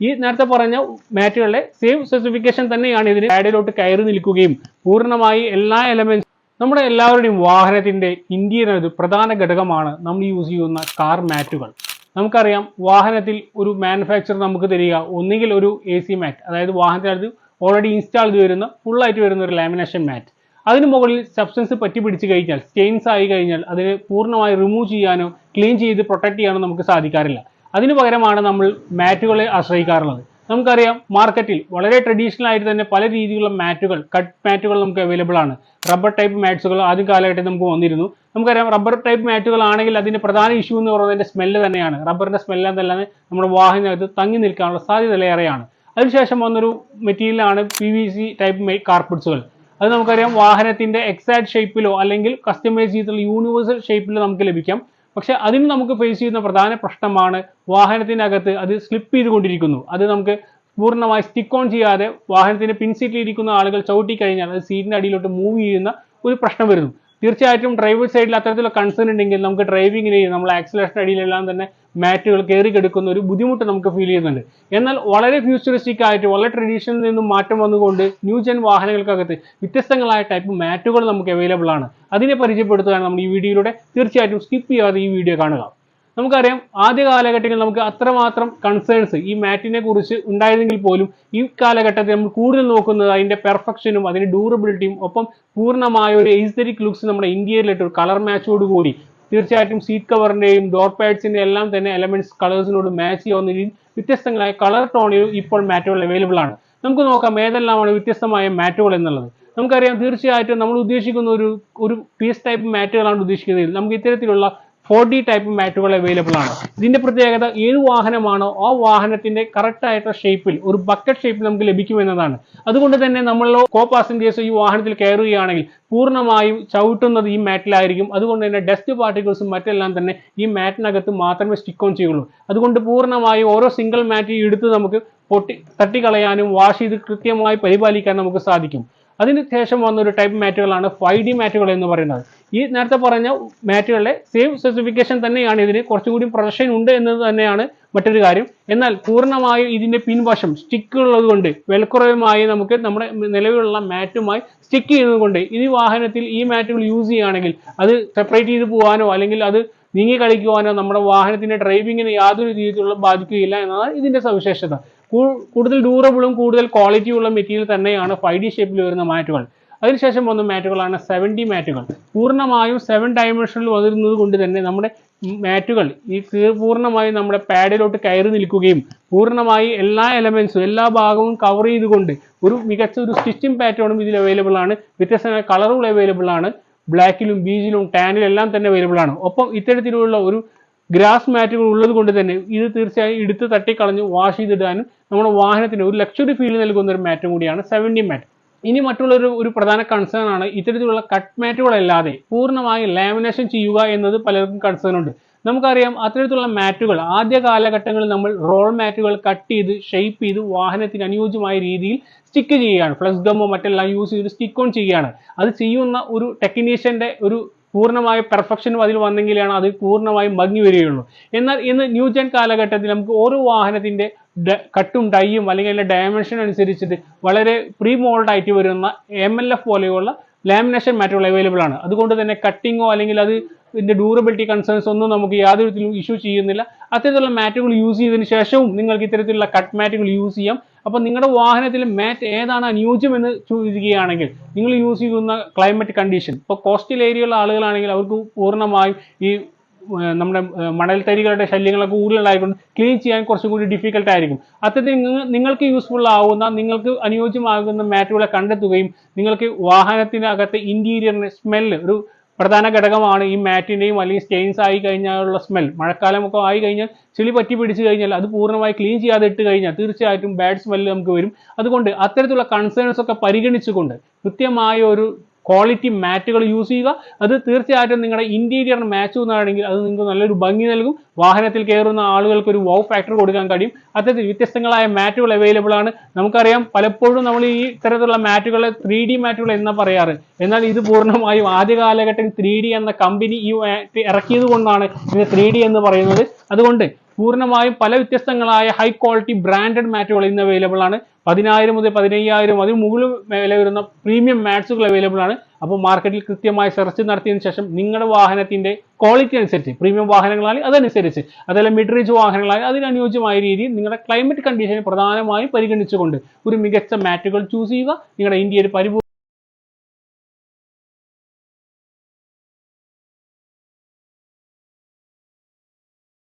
ഈ നേരത്തെ പറഞ്ഞ മാറ്റുകളുടെ സെയിം സ്പെസിഫിക്കേഷൻ തന്നെയാണ് ഇതിന് ആഡിലോട്ട് കയറി നിൽക്കുകയും പൂർണമായി എല്ലാ എലമെന്റ്സ് നമ്മുടെ എല്ലാവരുടെയും വാഹനത്തിന്റെ ഇന്ത്യൻ ഒരു പ്രധാന ഘടകമാണ് നമ്മൾ യൂസ് ചെയ്യുന്ന കാർ മാറ്റുകൾ നമുക്കറിയാം വാഹനത്തിൽ ഒരു മാനുഫാക്ചർ നമുക്ക് തരിക ഒന്നുകിൽ ഒരു എ സി മാറ്റ് അതായത് വാഹനത്തിനകത്ത് ഓൾറെഡി ഇൻസ്റ്റാൾ ചെയ്ത് വരുന്ന ഫുള്ളായിട്ട് വരുന്ന ഒരു ലാമിനേഷൻ മാറ്റ് അതിന് മുകളിൽ സബ്സ്റ്റൻസ് പറ്റി പിടിച്ച് കഴിഞ്ഞാൽ സ്റ്റെയിൻസ് ആയി കഴിഞ്ഞാൽ അതിനെ പൂർണമായി റിമൂവ് ചെയ്യാനോ ക്ലീൻ ചെയ്ത് പ്രൊട്ടക്ട് ചെയ്യാനോ നമുക്ക് സാധിക്കാറില്ല. അതിന് പകരമാണ് നമ്മൾ മാറ്റുകളെ ആശ്രയിക്കാറുള്ളത്. നമുക്കറിയാം മാർക്കറ്റിൽ വളരെ ട്രഡീഷണൽ ആയിട്ട് തന്നെ പല രീതിയിലുള്ള മാറ്റുകൾ കട്ട് മാറ്റുകൾ നമുക്ക് അവൈലബിൾ ആണ്. റബ്ബർ ടൈപ്പ് മാറ്റ്സുകൾ ആദ്യ കാലഘട്ടത്തിൽ നമുക്ക് വന്നിരുന്നു. നമുക്കറിയാം റബ്ബർ ടൈപ്പ് മാറ്റുകൾ ആണെങ്കിൽ അതിന്റെ പ്രധാന ഇഷ്യൂ എന്ന് പറയുന്നത് അതിന്റെ സ്മെല്ല് തന്നെയാണ്. റബ്ബറിന്റെ സ്മെല്ല് എന്നല്ലാതെ നമ്മുടെ വാഹനത്ത് തങ്ങി നിൽക്കാനുള്ള സാധ്യത ഏറെയാണ് അതിനുശേഷം വന്നൊരു മെറ്റീരിയലാണ് പി വി സി ടൈപ്പ് കാർപ്പറ്റ്സുകൾ അത് നമുക്കറിയാം വാഹനത്തിന്റെ എക്സാക്ട് ഷേപ്പിലോ അല്ലെങ്കിൽ കസ്റ്റമൈസ് ചെയ്തിട്ടുള്ള യൂണിവേഴ്സൽ ഷേപ്പിലോ നമുക്ക് ലഭിക്കാം. പക്ഷെ അതിന് നമുക്ക് ഫേസ് ചെയ്യുന്ന പ്രധാന പ്രശ്നമാണ് വാഹനത്തിനകത്ത് അത് സ്ലിപ്പ് ചെയ്തുകൊണ്ടിരിക്കുന്നു. അത് നമുക്ക് പൂർണമായി സ്റ്റിക്ക് ഓൺ ചെയ്യാതെ വാഹനത്തിന്റെ പിൻസീറ്റിൽ ഇരിക്കുന്ന ആളുകൾ ചവിട്ടി കഴിഞ്ഞാൽ അത് സീറ്റിന്റെ അടിയിലോട്ട് മൂവ് ചെയ്യുന്ന ഒരു പ്രശ്നം വരുന്നു. തീർച്ചയായിട്ടും ഡ്രൈവർ സൈഡിൽ അത്തരത്തിലുള്ള കൺസേൺ ഉണ്ടെങ്കിൽ നമുക്ക് ഡ്രൈവിങ്ങിനെയും നമ്മൾ ആക്സിലേഷൻ അടിയിലെല്ലാം തന്നെ മാറ്റുകൾ കയറി കിടക്കുന്ന ഒരു ബുദ്ധിമുട്ട് നമുക്ക് ഫീൽ ചെയ്യുന്നുണ്ട്. എന്നാൽ വളരെ ഫ്യൂച്ചറിസ്റ്റിക് ആയിട്ട് വളരെ ട്രഡീഷണൽ നിന്നും മാറ്റം വന്നുകൊണ്ട് ന്യൂ ജെൻ വാഹനങ്ങൾക്കകത്ത് വ്യത്യസ്തങ്ങളായ ടൈപ്പ് മാറ്റുകൾ നമുക്ക് അവൈലബിൾ ആണ്. അതിനെ പരിചയപ്പെടുത്തുകയാണ് നമ്മൾ ഈ വീഡിയോയിലൂടെ. തീർച്ചയായിട്ടും സ്കിപ്പ് ചെയ്യാതെ ഈ വീഡിയോ കാണുക. നമുക്കറിയാം ആദ്യ കാലഘട്ടങ്ങളിൽ നമുക്ക് അത്രമാത്രം കൺസേൺസ് ഈ മാറ്റിനെ കുറിച്ച് ഉണ്ടായിരുന്നെങ്കിൽ പോലും ഈ കാലഘട്ടത്തിൽ നമ്മൾ കൂടുതൽ നോക്കുന്നത് അതിന്റെ പെർഫെക്ഷനും അതിന്റെ ഡ്യൂറബിലിറ്റിയും ഒപ്പം പൂർണമായ ഒരു എയ്സ്തറ്റിക് ലുക്സ് നമ്മുടെ ഇന്ത്യയിലിട്ട് ഒരു കളർ മാച്ചോട് കൂടി തീർച്ചയായിട്ടും സീറ്റ് കവറിന്റെയും ഡോർ പാഡ്സിന്റെ എല്ലാം തന്നെ എലമെന്റ്സ് കളേഴ്സിനോട് മാച്ച് ചെയ്യാവുന്ന രീതിയിൽ വ്യത്യസ്തങ്ങളായ കളർ ടോണിൽ ഇപ്പോൾ മാറ്റുകൾ അവൈലബിൾ ആണ്. നമുക്ക് നോക്കാം ഏതെല്ലാമാണ് വ്യത്യസ്തമായ മാറ്റുകൾ എന്നുള്ളത്. നമുക്കറിയാം തീർച്ചയായിട്ടും നമ്മൾ ഉദ്ദേശിക്കുന്ന ഒരു ഒരു പീസ് ടൈപ്പ് മാറ്റുകളാണ് ഉദ്ദേശിക്കുന്നത്. നമുക്ക് ഇത്തരത്തിലുള്ള ഫോർ ഡി ടൈപ്പ് മാറ്റുകൾ അവൈലബിൾ ആണ്. ഇതിന്റെ പ്രത്യേകത ഏത് വാഹനമാണോ ആ വാഹനത്തിന്റെ കറക്റ്റ് ആയിട്ടുള്ള ഷേപ്പിൽ ഒരു ബക്കറ്റ് ഷേപ്പിൽ നമുക്ക് ലഭിക്കുമെന്നതാണ്. അതുകൊണ്ട് തന്നെ നമ്മൾ കോ പാസഞ്ചേഴ്സ് ഈ വാഹനത്തിൽ കയറുകയാണെങ്കിൽ പൂർണമായും ചവിട്ടുന്നത് ഈ മാറ്റിലായിരിക്കും അതുകൊണ്ട് തന്നെ ഡസ്റ്റ് പാർട്ടിക്കിൾസും മറ്റെല്ലാം തന്നെ ഈ മാറ്റിനകത്ത് മാത്രമേ സ്റ്റിക്ക് ഓൺ ചെയ്യുള്ളൂ. അതുകൊണ്ട് പൂർണമായും ഓരോ സിംഗിൾ മാറ്റ് എടുത്ത് നമുക്ക് പൊട്ടി തട്ടിക്കളയാനും വാഷ് ചെയ്ത് കൃത്യമായി പരിപാലിക്കാൻ നമുക്ക് സാധിക്കും. അതിന് ശേഷം വന്ന ഒരു ടൈപ്പ് മാറ്റുകളാണ് ഫൈവ് ഡി മാറ്റുകൾ എന്ന് പറയുന്നത്. ഈ നേരത്തെ പറഞ്ഞ മാറ്റുകളുടെ സെയിം സ്പെസിഫിക്കേഷൻ തന്നെയാണ് ഇതിന് കുറച്ചുകൂടി പ്രൊഡക്ഷൻ ഉണ്ട് എന്നത് തന്നെയാണ് മറ്റൊരു കാര്യം. എന്നാൽ പൂർണമായും ഇതിന്റെ പിൻവശം സ്റ്റിക്ക് ഉള്ളത് കൊണ്ട് വിലക്കുറവുമായി നമുക്ക് നമ്മുടെ നിലവിലുള്ള മാറ്റുമായി സ്റ്റിക്ക് ചെയ്യുന്നത് കൊണ്ട് ഈ വാഹനത്തിൽ ഈ മാറ്റുകൾ യൂസ് ചെയ്യുകയാണെങ്കിൽ അത് സെപ്പറേറ്റ് ചെയ്ത് പോകാനോ അല്ലെങ്കിൽ അത് നീങ്ങി കളിക്കുവാനോ നമ്മുടെ വാഹനത്തിന്റെ ഡ്രൈവിങ്ങിന് യാതൊരു രീതിയിലുള്ള ബാധിക്കുകയില്ല എന്നതാണ് ഇതിന്റെ സവിശേഷത. കൂടുതൽ ഡ്യൂറബിളും കൂടുതൽ ക്വാളിറ്റിയുള്ള മെറ്റീരിയൽ തന്നെയാണ് ഫൈവ് ഡി ഷേപ്പിൽ വരുന്ന മാറ്റുകൾ. അതിനുശേഷം വന്ന മാറ്റുകളാണ് സെവൻ ഡി മാറ്റുകൾ. പൂർണമായും സെവൻ ഡയമെൻഷനിൽ വന്നിരുന്നത് കൊണ്ട് തന്നെ നമ്മുടെ മാറ്റുകൾ ഈ പൂർണമായും നമ്മുടെ പാഡിലോട്ട് കയറി നിൽക്കുകയും പൂർണമായി എല്ലാ എലമെന്റ്സും എല്ലാ ഭാഗവും കവർ ചെയ്തുകൊണ്ട് ഒരു മികച്ച ഒരു സ്റ്റിച്ചിങ് പാറ്റേണും ഇതിൽ അവൈലബിൾ ആണ്. വ്യത്യസ്തമായ കളറുകൾ അവൈലബിൾ ആണ്. ബ്ലാക്കിലും ബീജിലും ടാനിലും എല്ലാം തന്നെ അവൈലബിൾ ആണ്. ഒപ്പം ഇത്തരത്തിലുള്ള ഒരു ഗ്രാസ് മാറ്റുകൾ ഉള്ളത് കൊണ്ട് തന്നെ ഇത് തീർച്ചയായും എടുത്ത് തട്ടിക്കളഞ്ഞ് വാഷ് ചെയ്തിടാനും നമ്മുടെ വാഹനത്തിന് ഒരു ലക്ഷറി ഫീൽ നൽകുന്ന ഒരു മാറ്റും കൂടിയാണ് സെവന്റി മാറ്റ് ഇനി മറ്റുള്ളൊരു ഒരു പ്രധാന കൺസേൺ ആണ് ഇത്തരത്തിലുള്ള കട്ട് മാറ്റുകളല്ലാതെ പൂർണമായി ലാമിനേഷൻ ചെയ്യുക എന്നത് പലർക്കും കൺസേൺ ഉണ്ട്. നമുക്കറിയാം അത്തരത്തിലുള്ള മാറ്റുകൾ ആദ്യ കാലഘട്ടങ്ങളിൽ നമ്മൾ റോൾ മാറ്റുകൾ കട്ട് ചെയ്ത് ഷെയ്പ്പ് ചെയ്ത് വാഹനത്തിന് അനുയോജ്യമായ രീതിയിൽ സ്റ്റിക്ക് ചെയ്യുകയാണ്. ഫ്ലക്സ് ഗമ്മോ മറ്റെല്ലാം യൂസ് ചെയ്ത് സ്റ്റിക്ക് ഓൺ ചെയ്യുകയാണ്. അത് ചെയ്യുന്ന ഒരു ടെക്നീഷ്യന്റെ ഒരു പൂർണമായ പെർഫെക്ഷനും അതിൽ വന്നെങ്കിലാണ് അത് പൂർണമായും ഭംഗി വരികയുള്ളൂ. എന്നാൽ ഇന്ന് ന്യൂ ജെൻ കാലഘട്ടത്തിൽ നമുക്ക് ഓരോ വാഹനത്തിന്റെ കട്ടും ടൈയും അല്ലെങ്കിൽ അതിന്റെ ഡയമെൻഷൻ അനുസരിച്ചിട്ട് വളരെ പ്രീ മോൾഡ് ആയിട്ട് വരുന്ന എം എൽ എഫ് പോലെയുള്ള ലാമിനേഷൻ മാറ്റുകൾ അവൈലബിൾ ആണ്. അതുകൊണ്ട് തന്നെ കട്ടിങ്ങോ അല്ലെങ്കിൽ അത് ഇതിന്റെ ഡ്യൂറബിലിറ്റി കൺസേൺസ് ഒന്നും നമുക്ക് യാതൊരു വിധത്തിലും ഇഷ്യൂ ചെയ്യുന്നില്ല. അത്തരത്തിലുള്ള മാറ്റുകൾ യൂസ് ചെയ്തതിന് ശേഷവും നിങ്ങൾക്ക് ഇത്തരത്തിലുള്ള കട്ട് മാറ്റുകൾ യൂസ് ചെയ്യാം. അപ്പോൾ നിങ്ങളുടെ വാഹനത്തിൽ മാറ്റ് ഏതാണ് അനുയോജ്യം എന്ന് ചോദിക്കുകയാണെങ്കിൽ നിങ്ങൾ യൂസ് ചെയ്യുന്ന ക്ലൈമറ്റ് കണ്ടീഷൻ ഇപ്പോൾ കോസ്റ്റൽ ഏരിയയുള്ള ആളുകളാണെങ്കിൽ അവർക്ക് പൂർണമായും ഈ നമ്മുടെ മണൽത്തരികളുടെ ശല്യങ്ങളൊക്കെ കൂടുതലുണ്ടായിക്കൊണ്ട് ക്ലീൻ ചെയ്യാൻ കുറച്ചും കൂടി ഡിഫിക്കൽട്ട് ആയിരിക്കും. അത്തരത്തിൽ നിങ്ങൾക്ക് യൂസ്ഫുൾ ആവുന്ന നിങ്ങൾക്ക് അനുയോജ്യമാകുന്ന മാറ്റുകളെ കണ്ടെത്തുകയും നിങ്ങൾക്ക് വാഹനത്തിനകത്തെ ഇന്റീരിയറിന് സ്മെല്ല് ഒരു പ്രധാന ഘടകമാണ് ഈ മാറ്റിന്റെയും അല്ലെങ്കിൽ സ്റ്റെയിൻസ് ആയി കഴിഞ്ഞാലുള്ള സ്മെൽ മഴക്കാലമൊക്കെ ആയി കഴിഞ്ഞാൽ ചെളി പറ്റി പിടിച്ചു കഴിഞ്ഞാൽ അത് പൂർണമായി ക്ലീൻ ചെയ്യാതെ ഇട്ട് കഴിഞ്ഞാൽ തീർച്ചയായിട്ടും ബാഡ് സ്മെല്ല് നമുക്ക് വരും. അതുകൊണ്ട് അത്തരത്തിലുള്ള കൺസേൺസ് ഒക്കെ പരിഗണിച്ചുകൊണ്ട് കൃത്യമായ ഒരു ക്വാളിറ്റി മാറ്റുകൾ യൂസ് ചെയ്യുക. അത് തീർച്ചയായിട്ടും നിങ്ങളുടെ ഇന്റീരിയർ മാച്ച് ചെയ്യുന്നതാണെങ്കിൽ അത് നിങ്ങൾക്ക് നല്ലൊരു ഭംഗി നൽകും. വാഹനത്തിൽ കയറുന്ന ആളുകൾക്ക് ഒരു വൗ ഫാക്ടർ കൊടുക്കാൻ കഴിയും. അത്തരത്തിൽ വ്യത്യസ്തങ്ങളായ മാറ്റുകൾ അവൈലബിൾ ആണ്. നമുക്കറിയാം പലപ്പോഴും നമ്മൾ ഈ ഇത്തരത്തിലുള്ള മാറ്റുകളെ ത്രീ ഡി മാറ്റുകൾ എന്നാ പറയാറ്. എന്നാൽ ഇത് പൂർണമായും ആദ്യ കാലഘട്ടത്തിൽ ത്രീ ഡി എന്ന കമ്പനി ഈ മാറ്റ് ഇറക്കിയത് കൊണ്ടാണ് ഇത് ത്രീ ഡി എന്ന് പറയുന്നത്. അതുകൊണ്ട് പൂർണമായും പല വ്യത്യസ്തങ്ങളായ ഹൈ ക്വാളിറ്റി ബ്രാൻഡഡ് മാറ്റുകൾ ഇന്ന് അവൈലബിൾ ആണ്. പതിനായിരം മുതൽ പതിനയ്യായിരം അതിന് മുകളിൽ വില വരുന്ന പ്രീമിയം മാറ്റ്സുകൾ അവൈലബിൾ ആണ്. അപ്പോൾ മാർക്കറ്റിൽ കൃത്യമായി സെർച്ച് നടത്തിയതിനു ശേഷം നിങ്ങളുടെ വാഹനത്തിന്റെ ക്വാളിറ്റി അനുസരിച്ച് പ്രീമിയം വാഹനങ്ങളാണെങ്കിൽ അതനുസരിച്ച് അതല്ല മിഡ് റേഞ്ച് വാഹനങ്ങളാണെങ്കിൽ അതിനനുയോജ്യമായ രീതിയിൽ നിങ്ങളുടെ ക്ലൈമറ്റ് കണ്ടീഷനെ പ്രധാനമായും പരിഗണിച്ചുകൊണ്ട് ഒരു മികച്ച മാറ്റുകൾ ചൂസ് ചെയ്യുക. നിങ്ങളുടെ ഇന്ത്യയിൽ പരിപൂർണ